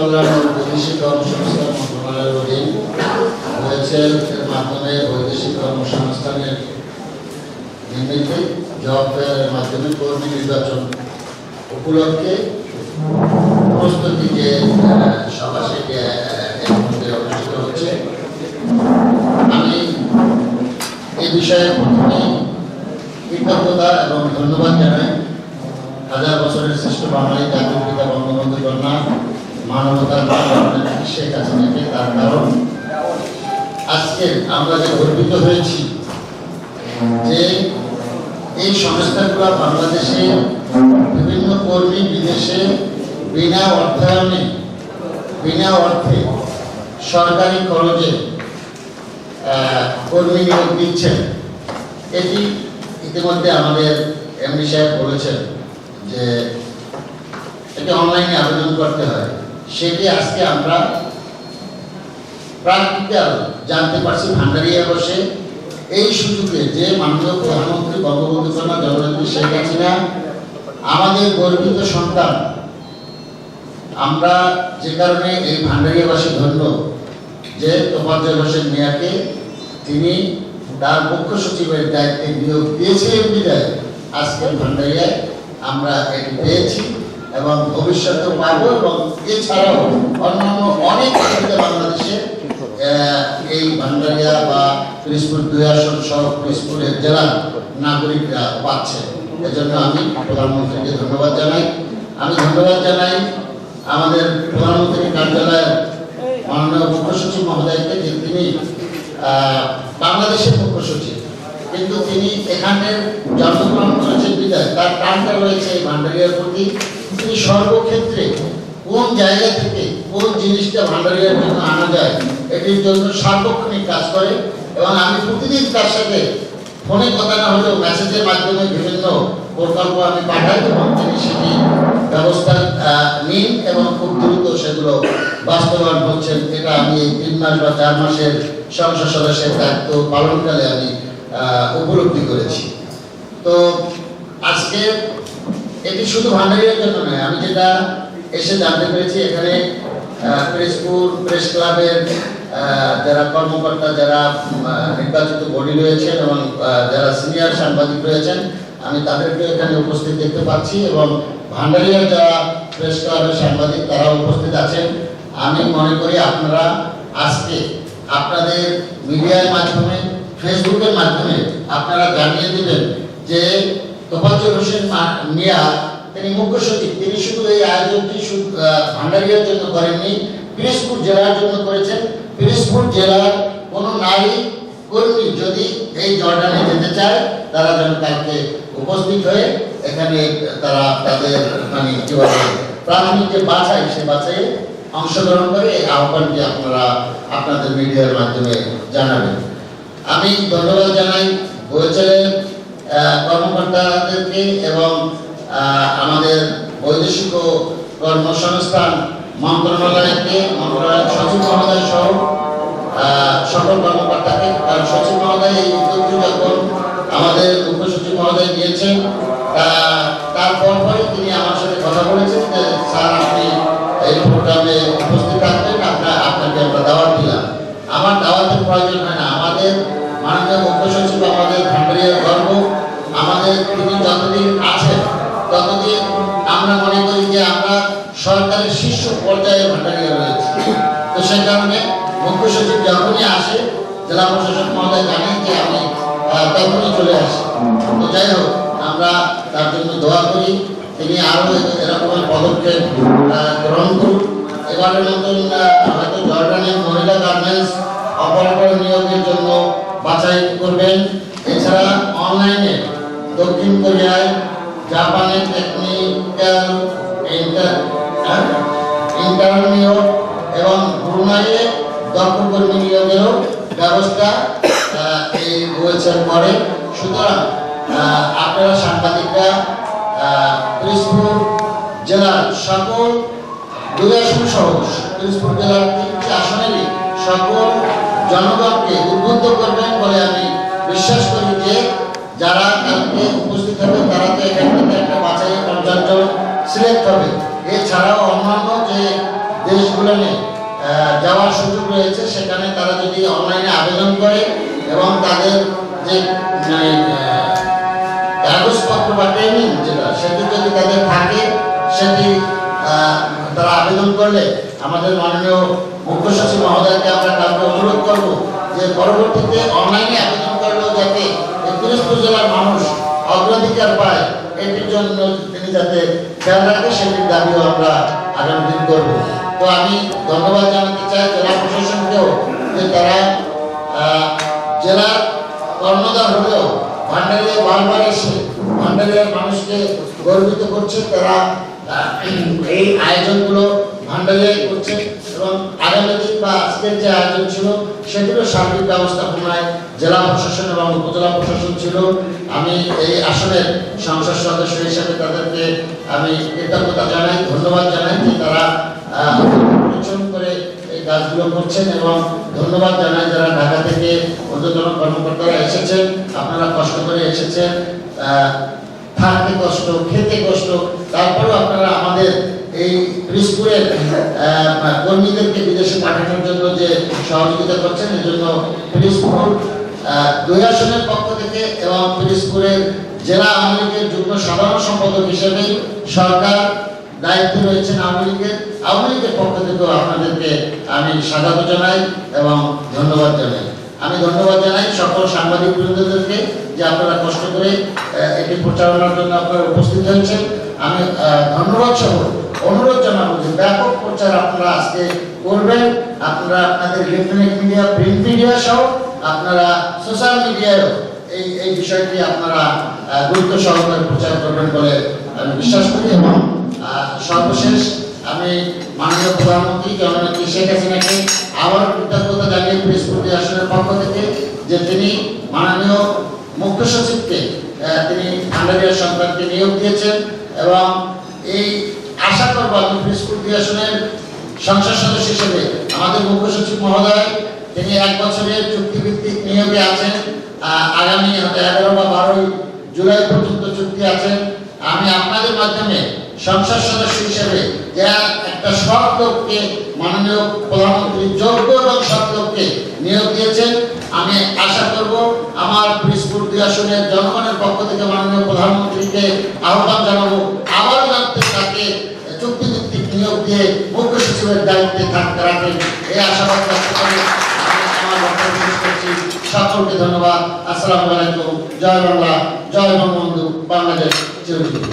কল্যাণ ও বৈদেশিক কর্মসংস্থান হয়েছে মাধ্যমে বৈদেশিক কর্মসংস্থানের নিমিত্তে জব মাধ্যমে কর্মী নির্বাচন উপলক্ষে প্রস্তুতি যে সভা সেটি অনুষ্ঠিত হচ্ছে আমি এই বিষয়ে প্রথমে এবং ধন্যবাদ জানাই হাজার বছরের শ্রেষ্ঠ বাঙালি জাতির পিতা বঙ্গবন্ধু কন্যা মানবতার শেখ হাসিনাকে তার কারণ আজকে আমরা যে গর্বিত হয়েছি যে এই সংস্থাগুলো বাংলাদেশে বিভিন্ন কর্মী বিদেশে বিনা অর্থায়নে, বিনা অর্থে সরকারি খরচে কর্মী নিয়োগ দিচ্ছেন। এটি ইতিমধ্যে আমাদের এমডি সাহেব বলেছেন যে এটা অনলাইনে আবেদন করতে হয়। সেটি আজকে আমরা প্র্যাকটিক্যাল জানতে পারছি, ভান্ডারিয়া বসে। এই সুযোগে যে মাননীয় প্রধানমন্ত্রী বঙ্গবন্ধু কন্যা জগন্নাথী শেখ হাসিনা, আমাদের গর্বিত সন্তান, আমরা যে কারণে এই ভান্ডারিয়াবাসী ধন্য, যে তোফাজ্জল হোসেন মিয়াকে তিনি তার মুখ্য সচিবের দায়িত্বে নিয়োগ দিয়েছিলেন বিদায়। আজকের ভান্ডারিয়ায় আমরা এটি পেয়েছি। এবং ভবিষ্যতে পাবো এবং এছাড়াও অন্যান্য অনেক জায়গাতে বাংলাদেশে এই ভান্ডারিয়া বা পিরিজপুর দুই আসন সহ পিরিজপুরের জেলার নাগরিকরা পাচ্ছে। এজন্য আমি প্রধানমন্ত্রীকে ধন্যবাদ জানাই। আমি ধন্যবাদ জানাই আমাদের প্রধানমন্ত্রীর কার্যালয়ের মাননীয় মুখ্য সচিব মহোদয়কে যে তিনি বাংলাদেশের মুখ্য সচিব কিন্তু তিনি এখানের জন্মগ্রহণ করেছেন বিদায় তার প্রাণটা রয়েছে ভান্ডারিয়ার প্রতি। তিনি সর্বক্ষেত্রে কোন জায়গা থেকে কোন জিনিসটা ভান্ডারিয়ার জন্য আনা যায়, এটির জন্য সার্বক্ষণিক কাজ করে এবং আমি প্রতিদিন তার সাথে ফোনে কথা না হলেও মেসেজের মাধ্যমে বিভিন্ন প্রকল্প আমি পাঠাই এবং তিনি সেটি ব্যবস্থা নিন এবং খুব দ্রুত সেগুলো বাস্তবায়ন হচ্ছেন এটা আমি তিন মাস বা চার মাসের সংসদ সদস্যের দায়িত্ব পালনকালে আমি উপলব্ধি করেছি। তো আজকে এটি শুধু ভান্ডারিয়ার জন্য নয়, আমি যেটা এসে জানতে পেরেছি, এখানে প্রেসপুর প্রেস ক্লাবের যারা কর্মকর্তা, যারা নির্বাচিত বডি রয়েছেন এবং যারা সিনিয়র সাংবাদিক রয়েছেন, আমি তাদেরকে এখানে উপস্থিত দেখতে পাচ্ছি এবং ভান্ডারিয়ার যারা প্রেস ক্লাবের সাংবাদিক তারা উপস্থিত আছেন। আমি মনে করি আপনারা আজকে আপনাদের মিডিয়ার মাধ্যমে ফেসবুকের মাধ্যমে আপনারা জানিয়ে দেবেন যে তোফাজ্জল হোসেন মিয়া, তিনি মুখ্য সচিব। তিনি শুধু এই আয়োজনটি ভান্ডারিয়ার জন্য করেননি, পিরিজপুর জেলার জন্য করেছেন। পিরিজপুর জেলার কোন নারী কর্মী যদি এই জর্ডানে যেতে চায়, তারা যেন তাকে উপস্থিত হয়ে এখানে তারা তাদের মানে কি বলে, প্রাথমিক যে বাছাই, সে বাছাইয়ে অংশগ্রহণ করে এই আহ্বানটি আপনারা আপনাদের মিডিয়ার মাধ্যমে জানাবেন। আমি ধন্যবাদ জানাই বলছিলেন কর্মকর্তাদেরকে এবং আমাদের বৈদেশিক কর্মসংস্থান মন্ত্রণালয়কে মন্ত্রণালয়ের সচিব মহোদয় সহ সকল কর্মকর্তাকে, কারণ সচিব মহোদয় এই উদ্যোগটি যখন আমাদের মুখ্য সচিব মহোদয় নিয়েছেন, তা- তারপর পরে তিনি আমার সাথে কথা বলেছেন যে, স্যার, আপনি এই প্রোগ্রামে উপস্থিত থাকবেন, আপনার, আপনাকে আমরা দাওয়াত দিলাম। আমার দাওয়াতের প্রয়োজন হয় না, আমাদের মাননীয় মুখ্য সচিব আমাদের ভান্ডারিয়ার গর্ব আমাদের তিনি যতদিন আছেন, ততদিন আমরা মনে করি যে আমরা সরকারের শীর্ষ পর্যায়ে ভান্ডারিয়া রয়েছে। তো সেই কারণে মুখ্য সচিব যখনই আসে, জেলা প্রশাসক মহোদয় জানেন যে আমি তখনই চলে আসি। তো যাই হোক, আমরা তার জন্য দোয়া করি, তিনি আরও এরকম পদক্ষেপ গ্রহণ করুন এবারের মতন হয়তো জর্ডানের মহিলা গার্মেন্টস অপারেটর নিয়োগের জন্য বাছাই করবেন। এছাড়া অনলাইনে দক্ষিণ কোরিয়ায় জাপানে টেকনিক্যাল ইন্টার ইন্টার্ন নিয়োগ এবং ব্রুনাইয়ে দক্ষ কর্মী নিয়োগেরও ব্যবস্থা এই রয়েছে পরে। সুতরাং আপনারা সাংবাদিকরা পিরিজপুর জেলার সকল দুই আসন সহ পিরিজপুর জেলার তিনটি আসনেরই সকল জনগণকে উদ্বুদ্ধ করবেন বলে আমি বিশ্বাস করি যে যারা কালকে উপস্থিত হবে তারা তো এখান একটা বাছাই পঞ্চাশ জন সিলেক্ট হবে। এছাড়াও অন্যান্য যে দেশ দেশগুলোনে যাওয়ার সুযোগ রয়েছে, সেখানে তারা যদি অনলাইনে আবেদন করে এবং তাদের যে কাগজপত্র বা ট্রেনিং যেটা, সেটি যদি তাদের থাকে, সেটি তারা আবেদন করলে আমাদের মাননীয় মুখ্য সচিব মহোদয়কে আমরা কাউকে অনুরোধ করব যে পরবর্তীতে অনলাইনে আবেদন করলেও যাতে পিরোজপুর জেলার মানুষ অগ্রাধিকার পায়, এটির জন্য তিনি যাতে খেয়াল রাখে, সেটির দাবিও আমরা আগামী দিন করব। তো আমি ধন্যবাদ জানাতে চাই জেলা প্রশাসনকেও যে তারা জেলার কর্ণধার হলেও ভান্ডারিয়া বারবার এসে ভান্ডারিয়ার মানুষকে গর্বিত করছে, তারা এই আয়োজনগুলো ভান্ডারিয়ায় করছে। এবং আগামী দিন বা আজকের যে আয়োজন ছিল, সেগুলো সার্বিক ব্যবস্থাপনায় জেলা প্রশাসন এবং উপজেলা প্রশাসন ছিল। আমি এই আসনের সংসদ সদস্য হিসেবে তাদেরকে আমি কৃতজ্ঞতা জানাই, ধন্যবাদ জানাই যে তারা পরিশ্রম করে এই কাজগুলো করছেন এবং ধন্যবাদ জানাই যারা ঢাকা থেকে ঊর্ধ্বতন কর্মকর্তারা এসেছেন, আপনারা কষ্ট করে এসেছেন থাকতে কষ্ট, খেতে কষ্ট, তারপরেও আপনারা আমাদের এই আহ, কর্মীদেরকে বিদেশে পাঠানোর জন্য যে সহযোগিতা করছেন এর জন্য পিরিজপুর আহ, দুই আসনের পক্ষ থেকে এবং পিরিজপুরের জেলা আওয়ামী লীগের যুগ্ম সাধারণ সম্পাদক হিসেবে সরকার দায়িত্ব রয়েছেন আওয়ামী লীগের। আওয়ামী লীগের পক্ষ থেকেও আপনাদেরকে আমি স্বাগত জানাই এবং ধন্যবাদ জানাই। আমি ধন্যবাদ জানাই সকল সাংবাদিক বৃন্দদেরকে যে আপনারা কষ্ট করে এটি প্রচারণার জন্য আপনারা উপস্থিত হয়েছেন। আমি ধন্যবাদ সহ অনুরোধ জানাব যে ব্যাপক প্রচার আপনারা আজকে করবেন। আপনারা আপনাদের ইলেকট্রনিক মিডিয়া, প্রিন্ট মিডিয়া সহ আপনারা সোশ্যাল মিডিয়ায়ও এই এই বিষয়টি আপনারা গুরুত্ব সহকারে প্রচার করবেন বলে আমি বিশ্বাস করি। এবং সর্বশেষ আমি মাননীয় প্রধানমন্ত্রী জননেত্রী শেখ হাসিনাকে আবার কৃতজ্ঞতা জানিয়ে প্রেসপুর আসনের পক্ষ থেকে যে তিনি মাননীয় মুখ্য সচিবকে তিনি আন্ডারিয়া সন্তানকে নিয়োগ দিয়েছেন। এবং এই আশা করব আমি প্রেসপুর আসনের সংসদ সদস্য হিসেবে আমাদের মুখ্য সচিব মহোদয়, তিনি এক বছরের চুক্তিভিত্তিক নিয়োগে আছেন আগামী এগারো বা বারোই জুলাই পর্যন্ত চুক্তি আছেন। আমি আপনাদের মাধ্যমে সংসদ সদস্য হিসেবে যে একটা সৎ লোককে, মাননীয় প্রধানমন্ত্রী যোগ্য এবং সৎ লোককে নিয়োগ দিয়েছেন, আমি আশা করব আমার পিসপুর দুই আসনের জনগণের পক্ষ থেকে মাননীয় প্রধানমন্ত্রীকে আহ্বান জানাব। আবার যাতে তাকে সচিবকে মুখ্য সচিবের দায়িত্বে থাকতে রাখেন, এই আশাবাদ ব্যক্ত করে সকলকে ধন্যবাদ। আসসালামু আলাইকুম। জয় বাংলা, জয় বঙ্গবন্ধু, বাংলাদেশ চিরঞ্জীব